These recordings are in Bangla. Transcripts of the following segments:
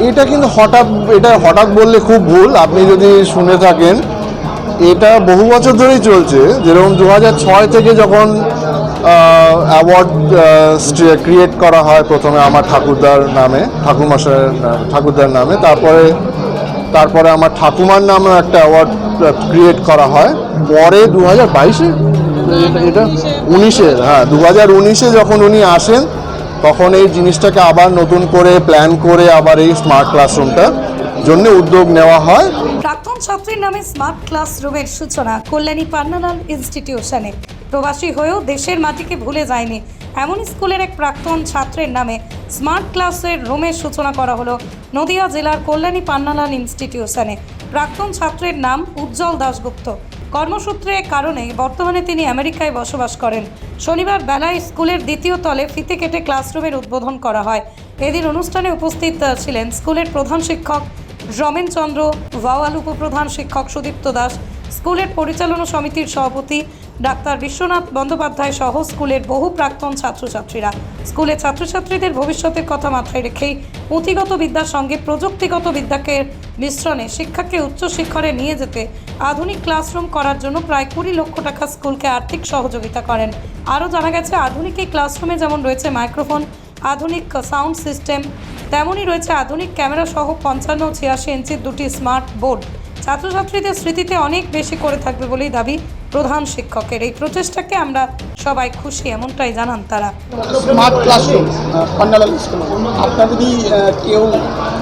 এটা কিন্তু হঠাৎ, এটা হঠাৎ বললে খুব ভুল, আপনি যদি শুনে থাকেন। এটা বহু বছর ধরেই চলছে, যেরকম দু ছয় থেকে যখন অ্যাওয়ার্ড ক্রিয়েট করা হয় প্রথমে আমার ঠাকুরদার নামে, ঠাকুরমশাইয়ের নাম- ঠাকুরদার নামে, তারপরে তারপরে আমার ঠাকুমার নামে একটা অ্যাওয়ার্ড ক্রিয়েট করা হয়। পরে দু হাজার বাইশে, এটা উনিশে হ্যাঁ দু হাজার উনিশে যখন উনি আসেন তখন এই জিনিসটাকে আবার নতুন করে প্ল্যান করে আবার এই স্মার্ট ক্লাসরুমটার জন্য উদ্যোগ নেওয়া হয়। প্রাক্তন ছাত্রীর নামে স্মার্ট ক্লাসরুমের সূচনা কল্যাণী পান্নালাল ইনস্টিটিউশনে প্রবাসী হয়েও দেশের মাটিকে ভুলে যায়নি। এমন স্কুলের এক প্রাক্তন ছাত্রের নামে স্মার্ট ক্লাসের রুমের সূচনা করা হলো নদিয়া জেলার কল্যাণী পান্নালাল ইনস্টিটিউশনে প্রাক্তন ছাত্রের নাম উজ্জ্বল দাশগুপ্ত। কর্মসূত্রে কারণে বর্তমানে তিনি আমেরিকায় বসবাস করেন। শনিবার বেলায় স্কুলের দ্বিতীয় তলে ফিতে কেটে ক্লাসরুমের উদ্বোধন করা হয়। এদিন অনুষ্ঠানে উপস্থিত ছিলেন স্কুলের প্রধান শিক্ষক রমেন চন্দ্র ভাওয়াল উপপ্রধান শিক্ষক সুদীপ্ত দাস, স্কুলের পরিচালনা সমিতির সভাপতি ডাক্তার বিশ্বনাথ বন্দ্যোপাধ্যায় সহ স্কুলের বহু প্রাক্তন ছাত্রছাত্রীরা। স্কুলের ছাত্রছাত্রীদের ভবিষ্যতের কথা মাথায় রেখেই পুঁথিগত বিদ্যার সঙ্গে প্রযুক্তিগত বিদ্যাকে মিশ্রণে শিক্ষাকে উচ্চ শিখরে নিয়ে যেতে আধুনিক ক্লাসরুম করার জন্য প্রায় কুড়ি লক্ষ টাকা স্কুলকে আর্থিক সহযোগিতা করেন। আরও জানা গেছে, আধুনিক এই ক্লাসরুমে যেমন রয়েছে মাইক্রোফোন, আধুনিক সাউন্ড সিস্টেম, তেমনই রয়েছে আধুনিক ক্যামেরা সহ পঞ্চান্ন ছিয়াশি ইঞ্চির দুটি স্মার্ট বোর্ড। ছাত্রছাত্রীদের স্মৃতিতে অনেক বেশি করে থাকবে বলেই দাবি প্রধান শিক্ষকের। এই প্রচেষ্টাকে আমরা সবাই খুশি, এমনটাই জানান তারা। স্মার্ট ক্লাসরুম আপনার যদি কেউ,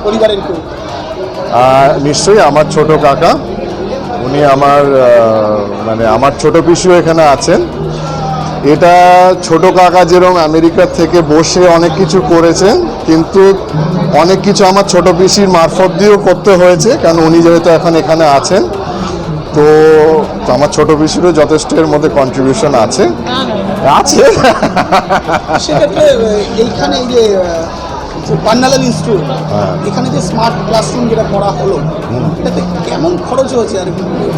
পরিবারের কেউ নিশ্চয়ই আমার ছোট কাকা। উনি আমার মানে আমার ছোট পিসিও এখানে আছেন। এটা ছোট কাকা যেরকম আমেরিকা থেকে বসে অনেক কিছু করেছেন কিন্তু অনেক কিছু আমার ছোট পিসির মারফত দিয়েও করতে হয়েছে কারণ উনি যেহেতু এখন এখানে আছেন। তো আমার ছোট পিসিরও যথেষ্ট এর মধ্যে কন্ট্রিবিউশন আছে। আছে। এইখানে যে আহ, যে পান্ডালাল ইনস্টিটিউট এখানে যে স্মার্ট ক্লাসরুম যেটা করা হলো এটাতে কেমন খরচ হয়েছে আর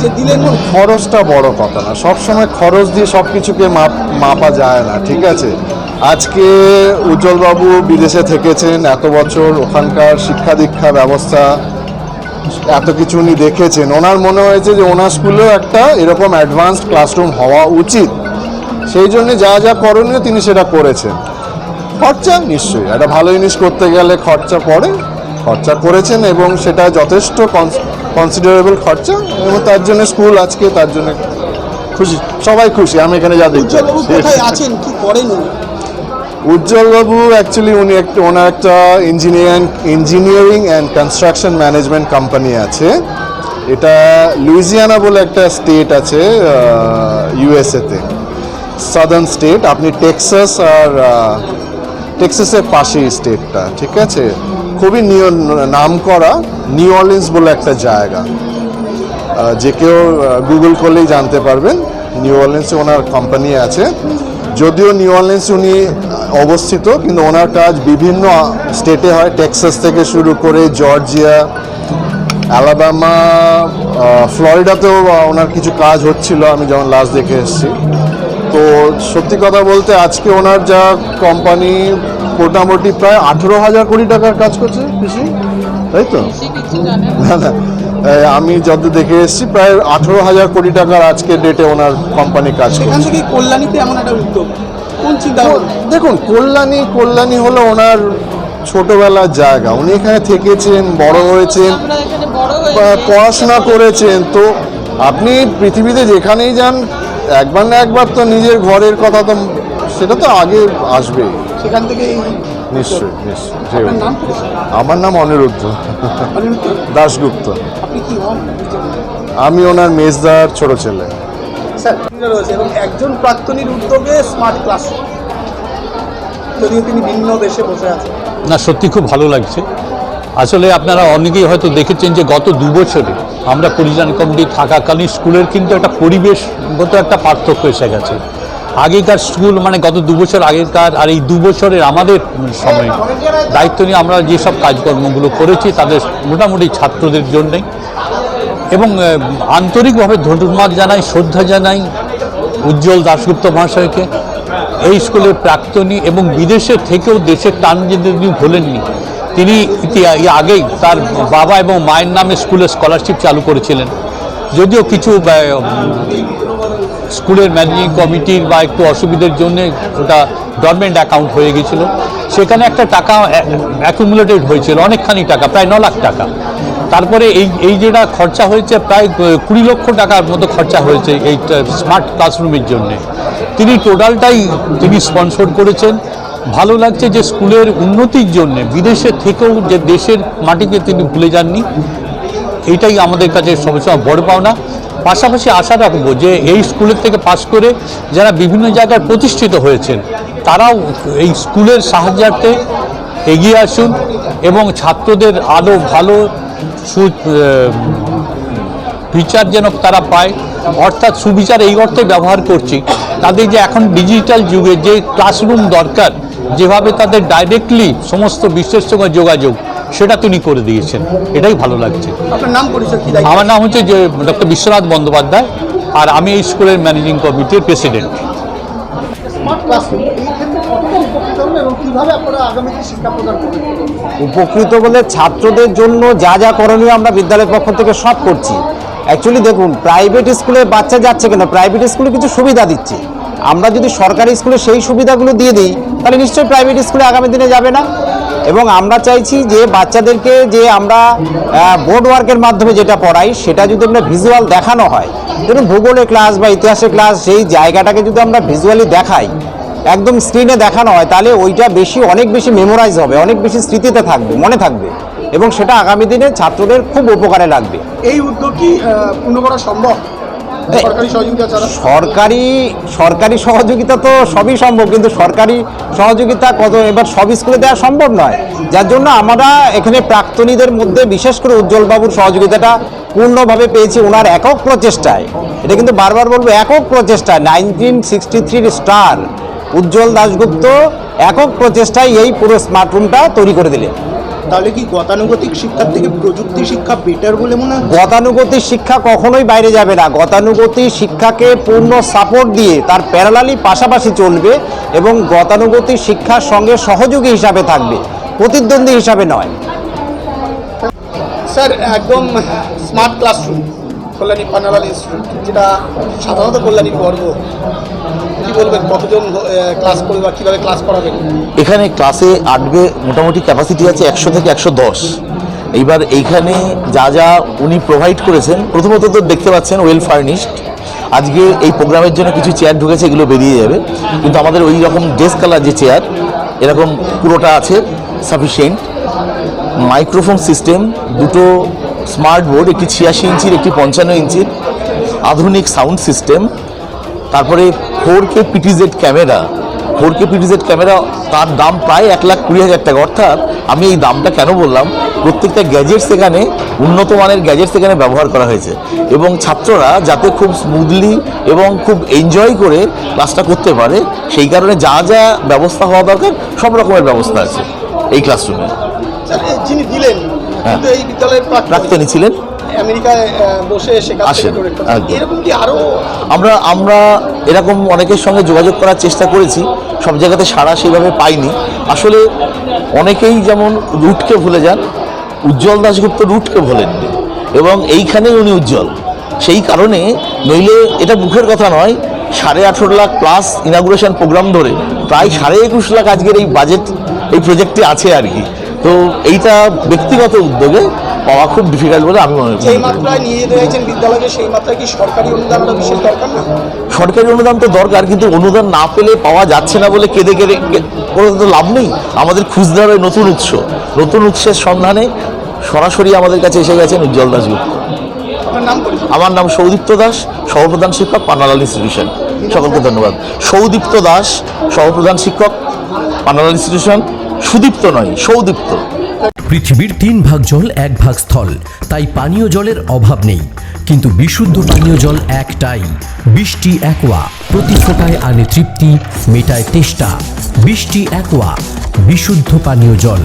যে দিলেন খরচটা বড় কথা না। সবসময় খরচ দিয়ে সব কিছুকে মাপ মাপা যায় না ঠিক আছে? আজকে উজ্জ্বলবাবু বিদেশে থেকেছেন এত বছর ওখানকার শিক্ষা দীক্ষা ব্যবস্থা এত কিছু উনি দেখেছেন। ওনার মনে হয়েছে যে ওনার স্কুলেও একটা এরকম অ্যাডভান্সড ক্লাসরুম হওয়া উচিত। সেই জন্য যা যা করণীয় তিনি সেটা করেছেন। খরচা নিশ্চয়ই। একটা ভালো জিনিস করতে গেলে খরচা পড়ে খরচা করেছেন এবং সেটা যথেষ্ট কনসিডারেবল খরচা এবং তার জন্য স্কুল আজকে তার জন্য খুশি সবাই খুশি আমি এখানে যা দেখছি। আছেন? কি করেন উজ্জ্বলবাবু অ্যাকচুয়ালি উনি একটা ওনার একটা engineering engineering and construction management company আছে। এটা লুইজিয়ানা বলে একটা স্টেট আছে ইউএসএতে সাদার্ন স্টেট আপনি টেক্সাস আর টেক্সাসের পাশে স্টেটটা, ঠিক আছে? খুবই নাম করা নিউ অর্লিন্স বলে একটা জায়গা। যে কেউ গুগল করলেই জানতে পারবেন, নিউ অর্লিন্সে ওনার কোম্পানি আছে। যদিও নিউ অর্লিন্স উনি অবস্থিত, কিন্তু ওনার কাজ বিভিন্ন স্টেটে হয়। টেক্সাস থেকে শুরু করে জর্জিয়া অ্যালাবামা ফ্লোরিডাতেও ওনার কিছু কাজ হচ্ছিল, আমি যেমন লাস্ট দেখে এসেছি। তো সত্যি কথা বলতে আজকে ওনার যা কোম্পানি মোটামুটি প্রায় আঠেরো হাজার কোটি টাকার কাজ করছে কৃষি তাই তো? না না আমি যত দেখে এসেছি প্রায় আঠেরো হাজার কোটি টাকার আজকে ডেটে ওনার কোম্পানি কাজ করছে। কল্যাণীতে এমন একটা উদ্যোগ কোন চিন্তা দেখুন কল্যাণী কল্যাণী হলো ওনার ছোটবেলার জায়গা। উনি এখানে থেকেছেন বড় হয়েছেন পড়াশোনা করেছেন। তো আপনি পৃথিবীতে যেখানেই যান একবার না একবার তো নিজের ঘরের কথা তো সেটা তো আগে আসবে। সেখান থেকে এই নিশ্চয়ই নিশ্চয়ই? আমার নাম অনিরুদ্ধ। অনিরুদ্ধ, দাশগুপ্ত। আমি ওনার মেজদার ছোট ছেলে। এবং একজন প্রাক্তনীর উদ্যোগে স্মার্ট ক্লাসরুম। যদিও তিনি ভিন্ন দেশে বসে আছেন। না সত্যি খুব ভালো লাগছে। আসলে আপনারা অনেকেই হয়তো দেখেছেন যে গত দু বছরে আমরা পরিচালনা কমিটি থাকাকালীন স্কুলের কিন্তু একটা পরিবেশগত একটা পার্থক্য এসে গেছে। আগেকার স্কুল মানে গত দু বছর আগেকার আর এই দু বছরের আমাদের সময় দায়িত্ব নিয়ে আমরা যেসব কাজকর্মগুলো করেছি তাদের মোটামুটি ছাত্রদের জন্যেই। এবং আন্তরিকভাবে ধন্যবাদ জানাই, শ্রদ্ধা জানাই উজ্জ্বল দাশগুপ্ত মহাশয়কে। এই স্কুলের প্রাক্তনী এবং বিদেশে থেকেও দেশের টান যে তিনি ভোলেননি তিনি আগেই তার বাবা এবং মায়ের নামে স্কুলে স্কলারশিপ চালু করেছিলেন। যদিও কিছু স্কুলের ম্যানেজিং কমিটির বা একটু অসুবিধার জন্য ওটা গভর্নমেন্ট অ্যাকাউন্ট হয়ে গেছিল। সেখানে একটা টাকা অ্যাকুমুলেটেড হয়েছিল, অনেকখানি টাকা, প্রায় ন লাখ টাকা। তারপরে এই এই যেটা খরচা হয়েছে, প্রায় কুড়ি লক্ষ টাকার মতো খরচা হয়েছে এই স্মার্ট ক্লাসরুমের জন্য। তিনি টোটালটাই তিনি স্পন্সর করেছেন। ভালো লাগছে যে স্কুলের উন্নতির জন্য বিদেশে থেকেও যে দেশের মাটিকে তিনি ভুলে যাননি, এইটাই আমাদের কাছে সবসময় বড় পাওনা। পাশাপাশি আশা রাখব যে এই স্কুলের থেকে পাশ করে যারা বিভিন্ন জায়গায় প্রতিষ্ঠিত হয়েছেন, তারাও এই স্কুলের সাহায্যার্থে এগিয়ে আসুন এবং ছাত্রদের আরও ভালো সু বিচার যেন তারা পায়। অর্থাৎ সুবিচার এই অর্থে ব্যবহার করছি। তাদের যে এখন ডিজিটাল যুগে যে ক্লাসরুম দরকার যেভাবে তাদের ডাইরেক্টলি সমস্ত বিশ্বের সঙ্গে যোগাযোগ সেটা তিনি করে দিয়েছেন। এটাই ভালো লাগছে। আপনার নাম পরিচয় আমার নাম হচ্ছে যে ডক্টর বিশ্বনাথ বন্দ্যোপাধ্যায় আর আমি এই স্কুলের ম্যানেজিং কমিটির প্রেসিডেন্ট উপকৃত বলে ছাত্রদের জন্য যা যা করণীয় আমরা বিদ্যালয়ের পক্ষ থেকে সব করছি। অ্যাকচুয়ালি দেখুন প্রাইভেট স্কুলে বাচ্চা যাচ্ছে কেন? প্রাইভেট স্কুলে কিছু সুবিধা দিচ্ছে। আমরা যদি সরকারি স্কুলে সেই সুবিধাগুলো দিয়ে দিই, তাহলে নিশ্চয়ই প্রাইভেট স্কুলে আগামী দিনে যাবে না। এবং আমরা চাইছি যে বাচ্চাদেরকে যে আমরা বোর্ড ওয়ার্কের মাধ্যমে যেটা পড়াই, সেটা যদি আমরা ভিজুয়াল দেখানো হয়। ধরুন ভূগোলে ক্লাস বা ইতিহাসে ক্লাস সেই জায়গাটাকে যদি আমরা ভিজুয়ালি দেখাই, একদম স্ক্রিনে দেখানো হয়, তাহলে ওইটা বেশি, অনেক বেশি মেমোরাইজ হবে, অনেক বেশি স্মৃতিতে থাকবে, মনে থাকবে। এবং সেটা আগামী দিনে ছাত্রদের খুব উপকারে লাগবে। এই উদ্যোগ কি পূর্ণ করা সম্ভব? সরকারি সরকারি সরকারি সহযোগিতা তো সবই সম্ভব কিন্তু সরকারি সহযোগিতা কত এবার সব স্কুলে দেওয়া সম্ভব নয়। যার জন্য আমরা এখানে প্রাক্তনীদের মধ্যে বিশেষ করে উজ্জ্বলবাবুর সহযোগিতাটা পূর্ণভাবে পেয়েছি ওনার একক প্রচেষ্টায়। এটা কিন্তু বারবার বলব একক প্রচেষ্টায় নাইনটিন সিক্সটি থ্রির স্টার উজ্জ্বল দাশগুপ্ত একক প্রচেষ্টায় এই পুরো স্মার্টরুমটা তৈরি করে দিলেন। তাহলে কি গতানুগতিক শিক্ষার থেকে প্রযুক্তি শিক্ষা বেটার বলে মনে হয়? গতানুগতিক শিক্ষা কখনোই বাইরে যাবে না। গতানুগতিক শিক্ষাকে পূর্ণ সাপোর্ট দিয়ে তার প্যারালালি পাশাপাশি চলবে এবং গতানুগতিক শিক্ষার সঙ্গে সহযোগী হিসাবে থাকবে। প্রতিদ্বন্দ্বী হিসাবে নয়। স্যার একদম smart classroom Kalyani Pannalal institute যেটা সাধারণত কল্যাণীর গর্ব। কি বলবেন, কতজন ক্লাস করবে বা ক্লাস করাবেন? এখানে ক্লাসে আটবে মোটামুটি ক্যাপাসিটি আছে একশো থেকে একশো দশ। এইবার এইখানে যা যা উনি প্রোভাইড করেছেন, প্রথমত তো দেখতে পাচ্ছেন ওয়েল ফার্নিশড আজকে এই প্রোগ্রামের জন্য কিছু চেয়ার ঢুকেছে, এগুলো বেরিয়ে যাবে। কিন্তু আমাদের ওই রকম ডেস্ক কালার যে চেয়ার এরকম পুরোটা আছে সাফিসিয়েন্ট মাইক্রোফোন সিস্টেম দুটো স্মার্ট বোর্ড, একটি ছিয়াশি ইঞ্চির, একটি পঞ্চান্ন ইঞ্চির আধুনিক সাউন্ড সিস্টেম। তারপরে four K PTZ camera. Four K PTZ camera, তার দাম প্রায় এক লাখ কুড়ি হাজার টাকা। অর্থাৎ আমি এই দামটা কেন বললাম? প্রত্যেকটা গ্যাজেটস এখানে, উন্নত মানের গ্যাজেটস এখানে ব্যবহার করা হয়েছে। এবং ছাত্ররা যাতে খুব স্মুথলি এবং খুব এনজয় করে ক্লাসটা করতে পারে, সেই কারণে যা যা ব্যবস্থা হওয়া দরকার, সব রকমের ব্যবস্থা আছে এই ক্লাসরুমে যিনি দিলেন। কিন্তু এই বিদ্যালয়ের প্রাক্তনী ছিলেন? আমেরিকায় বসে আসেন, doctorate করছেন। একদম। এরকম কি আরও আমরা আমরা এরকম অনেকের সঙ্গে যোগাযোগ করার চেষ্টা করেছি। সব জায়গাতে সাড়া সেইভাবে পাইনি। আসলে অনেকেই যেমন রুটকে ভুলে যান উজ্জ্বল দাশগুপ্ত রুটকে ভোলেননি এবং এইখানেই উনি উজ্জ্বল। সেই কারণে নইলে এটা মুখের কথা নয় সাড়ে আঠেরো লাখ প্লাস ইনাগুরেশন প্রোগ্রাম ধরে প্রায় সাড়ে একুশ লাখ আজকের এই বাজেট এই প্রজেক্টে আছে আর কি। তো এইটা ব্যক্তিগত উদ্যোগে পাওয়া খুব ডিফিকাল্ট বলে আমি মনে করি। মাত্রায় নিয়ে যেতে চাইছেন বিদ্যালয়কে সেই মাত্রায় কি সরকারি অনুদানটা বিশেষ দরকার না? সরকারি অনুদান তো দরকার কিন্তু অনুদান না পেলে পাওয়া যাচ্ছে না বলে কেঁদে কেঁদে কে- করে তো লাভ নেই। আমাদের খুঁজতে হবে নতুন উৎস। নতুন উৎসের সন্ধানে সরাসরি আমাদের কাছে এসে গেছেন উজ্জ্বল দাসগুপ্ত আমার নাম সৌদীপ্ত দাস সহপ্রধান শিক্ষক পান্নালাল ইনস্টিটিউশন সকলকে ধন্যবাদ। সৌদীপ্ত দাস সহপ্রধান শিক্ষক পান্নালাল ইনস্টিটিউশন সুদীপ্ত নয় সৌদীপ্ত। পৃথিবীর তিন ভাগ জল এক ভাগ স্থল তাই পানীয় জলের অভাব নেই। কিন্তু বিশুদ্ধ পানীয় জল একটাই বৃষ্টি একোয়া প্রতি ফোটায় আনে তৃপ্তি মেটায় তেষ্টা। বৃষ্টি একোয়া বিশুদ্ধ পানীয় জল।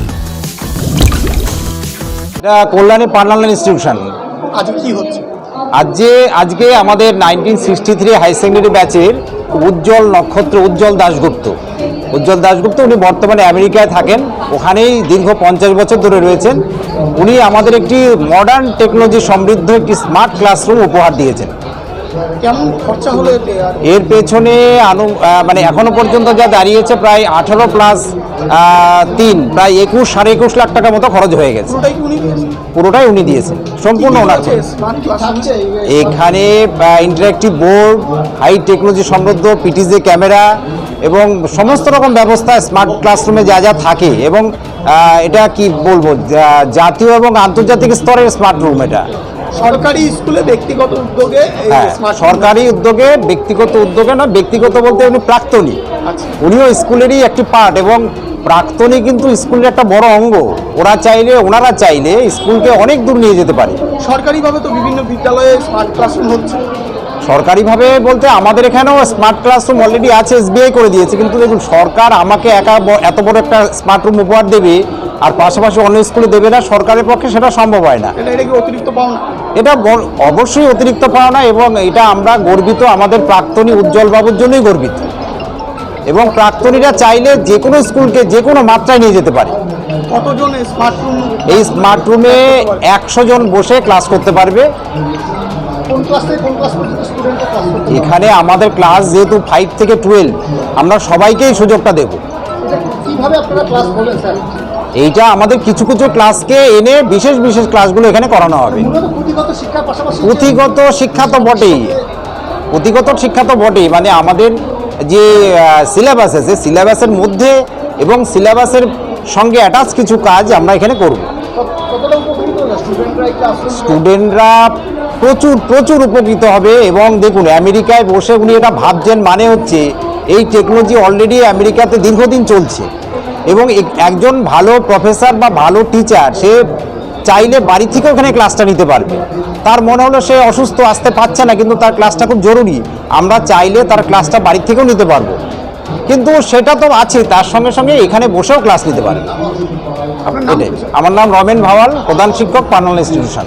এটা কল্যাণী পান্নালাল ইনস্টিটিউশন। আজ কি হচ্ছে? আজকে আজকে আমাদের nineteen sixty three high secondary ব্যাচের উজ্জ্বল নক্ষত্র উজ্জ্বল দাশগুপ্ত। উজ্জ্বল দাশগুপ্ত উনি বর্তমানে আমেরিকায় থাকেন। ওখানেই দীর্ঘ পঞ্চাশ বছর ধরে রয়েছেন। উনি আমাদের একটি মডার্ন টেকনোলজি সমৃদ্ধ একটি স্মার্ট ক্লাসরুম উপহার দিয়েছেন। কেমন খরচা হলো এর পেছনে আনু মানে এখনও পর্যন্ত যা দাঁড়িয়েছে প্রায় আঠারো প্লাস তিন প্রায় একুশ সাড়ে একুশ লাখ টাকা মতো খরচ হয়ে গেছে। পুরোটাই উনি দিয়েছেন? সম্পূর্ণ ওনার এখানে ইন্টারেক্টিভ বোর্ড হাই টেকনোলজি সমৃদ্ধ পিটিজে ক্যামেরা এবং সমস্ত রকম ব্যবস্থা স্মার্ট ক্লাসরুমে যা যা থাকে এবং এটা কি বলব জাতীয় এবং আন্তর্জাতিক স্তরের স্মার্ট রুম এটা। সরকারি স্কুলে ব্যক্তিগত উদ্যোগে হ্যাঁ সরকারি উদ্যোগে ব্যক্তিগত উদ্যোগে না ব্যক্তিগত বলতে উনি প্রাক্তনী। আচ্ছা। উনিও স্কুলেরই একটি পার্ট এবং প্রাক্তনী কিন্তু স্কুলের একটা বড় অঙ্গ। ওরা চাইলে ওনারা চাইলে স্কুলকে অনেক দূর নিয়ে যেতে পারে। সরকারিভাবে তো বিভিন্ন বিদ্যালয়ে স্মার্ট ক্লাসরুম হচ্ছে। সরকারিভাবে বলতে আমাদের এখানেও স্মার্ট ক্লাসরুম অলরেডি আছে এসবিআই করে দিয়েছে। কিন্তু দেখুন সরকার আমাকে একা এত বড় একটা স্মার্ট রুম উপহার দেবে আর পাশাপাশি অন্য স্কুলে দেবে না সরকারের পক্ষে সেটা সম্ভব হয় না। অতিরিক্ত পাওনা? এটা অবশ্যই অতিরিক্ত পাওনা এবং এটা আমরা গর্বিত আমাদের প্রাক্তনী উজ্জ্বল বাবুর জন্যই গর্বিত। এবং প্রাক্তনীরা চাইলে যে কোনো স্কুলকে যে কোনো মাত্রায় নিয়ে যেতে পারে। কতজন স্মার্ট রুম এই স্মার্ট রুমে একশো জন বসে ক্লাস করতে পারবে। এখানে আমাদের ক্লাস যেহেতু ফাইভ থেকে টুয়েলভ আমরা সবাইকেই সুযোগটা দেব। এইটা আমাদের কিছু কিছু ক্লাসকে এনে বিশেষ বিশেষ ক্লাসগুলো এখানে করানো হবে। পুঁথিগত শিক্ষা তো বটেই। পুঁথিগত শিক্ষা তো বটেই মানে আমাদের যে সিলেবাস আছে সিলেবাসের মধ্যে এবং সিলেবাসের সঙ্গে অ্যাটাচ কিছু কাজ আমরা এখানে করব। স্টুডেন্টরা প্রচুর প্রচুর উপকৃত হবে এবং দেখুন, আমেরিকায় বসে উনি এটা ভাবছেন মানে হচ্ছে এই টেকনোলজি অলরেডি আমেরিকাতে দীর্ঘদিন চলছে। এবং এক- একজন ভালো প্রফেসর বা ভালো টিচার সে চাইলে বাড়ি থেকে ওখানে ক্লাসটা নিতে পারবে। তার মনে হলো সে অসুস্থ, আসতে পারছে না, কিন্তু তার ক্লাসটা খুব জরুরি। আমরা চাইলে তার ক্লাসটা বাড়ি থেকেও নিতে পারব। কিন্তু সেটা তো আছে তার সঙ্গে সঙ্গে এখানে বসেও ক্লাস নিতে পারে আপনার নাম? এটাই। আমার নাম রমেন ভাওয়াল প্রধান শিক্ষক পার্নাল ইনস্টিটিউশন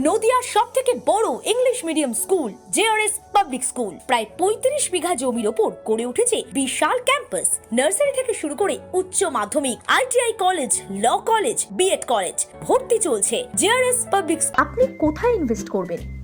নদিয়ার সব থেকে বড় English medium school JRS public school প্রায় পঁয়ত্রিশ বিঘা জমির ওপর গড়ে উঠেছে বিশাল ক্যাম্পাস নার্সারি থেকে শুরু করে উচ্চ মাধ্যমিক ITI college law college BEd college ভর্তি চলছে। জেআরএস পাবলিক আপনি কোথায় ইনভেস্ট করবেন?